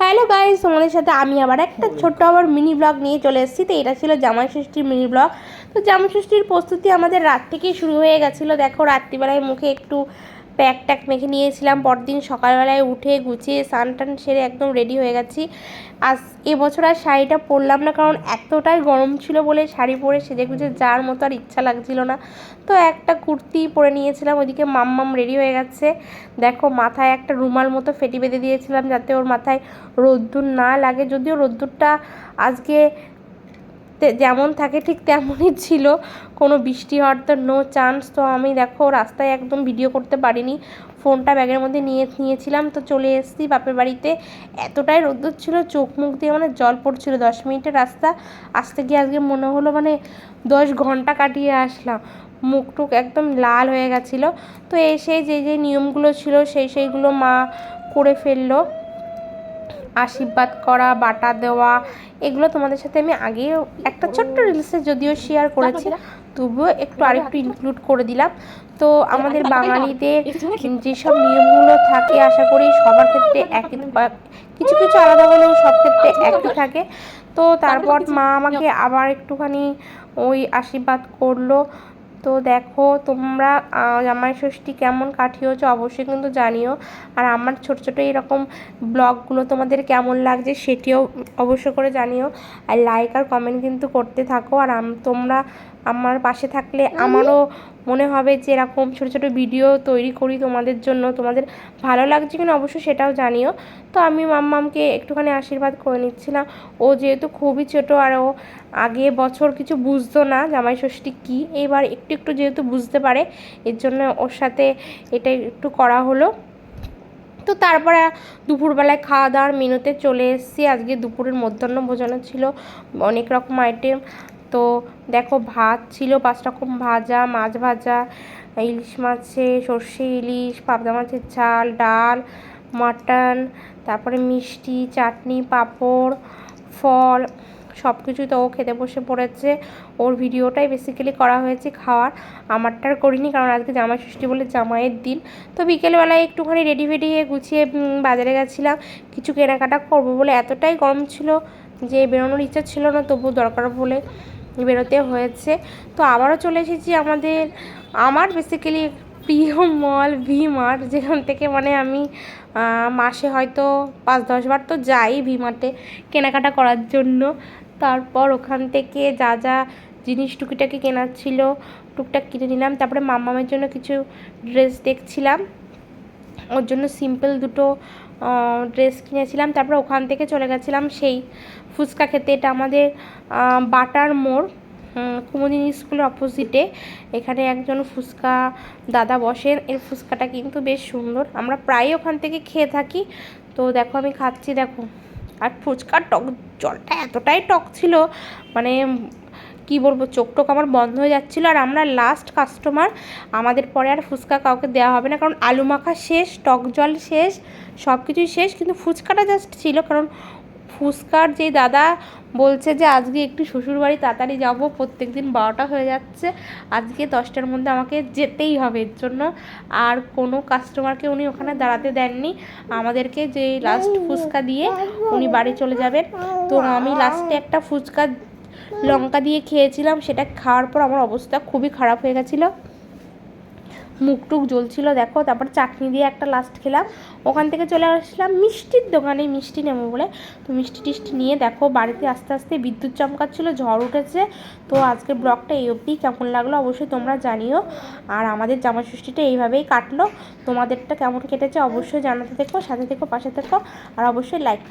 Hello guys, তোমাদের সাথে আমি আবার একটা ছোট্ট আবার মিনি ব্লগ নিয়ে চলে এসেছি। তো এটা ছিল জামাই ষষ্ঠীর মিনি ব্লগ। তো জামাই ষষ্ঠীর প্রস্তুতি আমাদের রাত থেকেই শুরু হয়ে গেছিল। দেখো, রাত্রিবেলায় মুখে একটু প্যাক ট্যাক মেখে নিয়েছিলাম। পরদিন সকালবেলায় উঠে গুছিয়ে স্নান টান সেরে একদম রেডি হয়ে গেছি। আজ এবছর আর শাড়িটা পরলাম না, কারণ এতটাই গরম ছিল বলে শাড়ি পরে সেজে গুজে যাওয়ার মতো আর ইচ্ছা লাগছিল না। তো একটা কুর্তি পরে নিয়েছিলাম, ওইদিকে মাম্মাম রেডি হয়ে গেছে। দেখো, মাথায় একটা রুমাল মতো ফেটি বেঁধে দিয়েছিলাম যাতে ওর মাথায় রোদ্দুর না লাগে। যদিও রোদ্দুরটা আজকে যেমন থাকে ঠিক তেমনই ছিল। কোনো বৃষ্টি হওয়ার তো নো চান্স তো আমি দেখো রাস্তায় একদম ভিডিও করতে পারিনি। ফোনটা ব্যাগের মধ্যে নিয়ে, নিয়েছিলাম তো চলে এসেছি বাপের বাড়িতে। এতটাই রোদ্দুর ছিল, চোখ মুখ দিয়ে মানে জল পড়ছিল দশ মিনিটের রাস্তা। আসতে গিয়ে আজকে মনে হলো মানে দশ ঘণ্টা কাটিয়ে আসলাম। মুখ টুক একদম লাল হয়ে গেছিল। তো এসে যে যে নিয়মগুলো ছিল সেই, সেইগুলো মা করে ফেলল। আশীর্বাদ করা বাটা দেওয়া এগুলো তোমাদের সাথে আমি আগেও একটা ছোট্ট রিলসে যদিও শেয়ার করেছি। তবুও একটু আরেকটু ইনক্লুড করে দিলাম। তো আমাদের বাঙালিদের যেসব নিয়মগুলো থাকে আশা করি সবার ক্ষেত্রে একই কিছু কিছু আলাদা হলেও সব ক্ষেত্রে একই থাকে। তো তারপর মা আমাকে আবার একটুখানি ওই আশীর্বাদ করল। তো দেখো তোমরা জামাই ষষ্ঠী কেমন কাটিয়েছো অবশ্যই কিন্তু জানিও। আর আমার ছোট ছোট এরকম ব্লগগুলো তোমাদের কেমন লাগছে সেটিও অবশ্য করে জানিও। আর লাইক আর কমেন্ট কিন্তু করতে থাকো। আর তোমরা আমার পাশে থাকলে আমারও মনে হবে যে এরকম ছোটো ছোটো ভিডিও তৈরি করি তোমাদের জন্য। তোমাদের ভালো লাগছে কিনা অবশ্যই সেটাও জানিও। তো আমি মাম্মামকে একটুখানি আশীর্বাদ করে নিচ্ছিলাম। ও যেহেতু খুবই ছোটো আর ও আগে বছর কিছু বুঝতো না জামাই ষষ্ঠী কী, এবার একটু একটু যেহেতু বুঝতে পারে, এর জন্য ওর সাথে এটা একটু করা হলো। তো তারপরে দুপুরবেলায় খাওয়া দাওয়ার মেনুতে চলে এসেছি। আজকে দুপুরের মধ্যাহ্ন ভোজনও ছিল, অনেক রকম আইটেম তো দেখো ভাত ছিল পাঁচ রকম ভাজা, মাছ ভাজা, ইলিশ মাছে, সর্ষে ইলিশ, পাবদা মাছের ঝাল, ডাল, মাটন, তারপরে মিষ্টি, চাটনি, পাঁপড়, ফল। সব কিছুই তো ও খেতে বসে পড়েছে। ওর ভিডিওটাই বেসিক্যালি করা হয়েছে খাওয়ার। আমারটার করিনি কারণ আজকে জামাই ষষ্ঠী বলে জামাইয়ের দিন। তো বিকেলবেলায় একটুখানি রেডি ফেডি হয়ে গুছিয়ে বাজারে গেছিলাম। কিছু কেনাকাটা করব বলে এতটাই গরম ছিল যে বেরোনোর ইচ্ছা ছিল না তবু দরকার বলে বেরোতে হয়েছে। তো আবারও চলে এসেছি আমাদের, আমার বেসিক্যালি প্রিয় মল ভি মার্ট যেখান থেকে মানে আমি মাসে হয়তো পাঁচ দশবার তো যাই ভি মার্টে কেনাকাটা করার জন্য। তারপর ওখান থেকে যা যা জিনিস টুকিটাকি কেনার ছিল, টুকটাক কিনে নিলাম। তারপরে মাম্মামের জন্য কিছু ড্রেস দেখছিলাম। ওর জন্য সিম্পল দুটো ড্রেস কিনেছিলাম। তারপর ওখান থেকে চলে গেছিলাম সেই ফুচকা খেতে। এটা আমাদের বাটার মোড় কুমুদিনী স্কুলের অপোজিটে এখানে একজন ফুচকা দাদা বসেন। এর ফুচকাটা কিন্তু বেশ সুন্দর। আমরা প্রায় ওখান থেকে খেয়ে থাকি। তো দেখো আমি খাচ্ছি, দেখো। আর ফুচকার টক, জলটা এতটাই টক ছিল মানে কি বলব, চোখ টোক আমার বন্ধ হয়ে যাচ্ছিল, আর আমরা লাস্ট কাস্টমার আমাদের পরে আর ফুচকা কাউকে দেওয়া হবে না, কারণ আলু মাখা শেষ, টক জল শেষ সব কিছুই শেষ, কিন্তু ফুচকাটা জাস্ট ছিল, কারণ ফুচকার যে দাদা বলছে যে আজকে একটু শ্বশুরবাড়ি তাড়াতাড়ি যাব প্রত্যেক দিন বারোটা হয়ে যাচ্ছে। আজকে দশটার মধ্যে আমাকে যেতেই হবে। এর জন্য আর কোনো কাস্টমারকে উনি ওখানে দাঁড়াতে দেননি। আমাদেরকে যে লাস্ট ফুচকা দিয়ে উনি বাড়ি চলে যাবেন। তো আমি লাস্টে একটা ফুচকা লঙ্কা দিয়ে খেয়েছিলাম। সেটা খাওয়ার পর আমার অবস্থা খুবই খারাপ হয়ে গেছিল। মুখ টুক জ্বলছিল, দেখো, তারপর চাটনি দিয়ে একটা লাস্ট খেলাম। ওখান থেকে চলে আসলাম মিষ্টির দোকানে, মিষ্টি নেব বলে। তো মিষ্টি টিষ্টি নিয়ে দেখো, বাড়িতে আস্তে আস্তে বিদ্যুৎ চমকাচ্ছিলো, ঝড় উঠেছে। তো আজকের ব্লগটা এই অবধি। কেমন লাগল অবশ্যই তোমরা জানিও। আর আমাদের জামা ষষ্ঠীটা এইভাবেই কাটলো। তোমাদেরটা কেমন কেটেছে অবশ্যই জানাতে থেকো, সাথে থেকো, পাশে থেকো। আর অবশ্যই লাইক